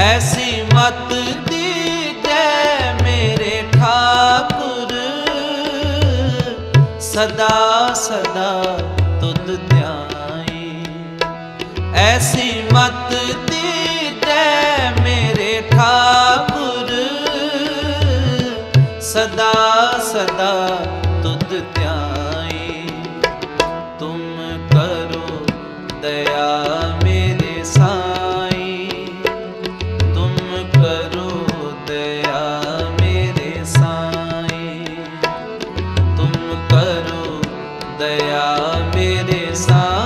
ਐਸੀ ਮਤ ਦੀਜੈ ਮੇਰੇ ਠਾਕੁਰ। ਸਦਾ ਸਦਾ ਤੁਧ ਧਿਆਈ। ਐਸੀ ਮਤ ਦੀਜੈ ਮੇਰੇ ਠਾਕੁਰ। ਸਦਾ ਸਦਾ ਤੁਧ ਧਿਆਈ। ਤੁਮ ਕਰੋ ਦਇਆ ਦਇਆ ਮੇਰੇ ਸਾ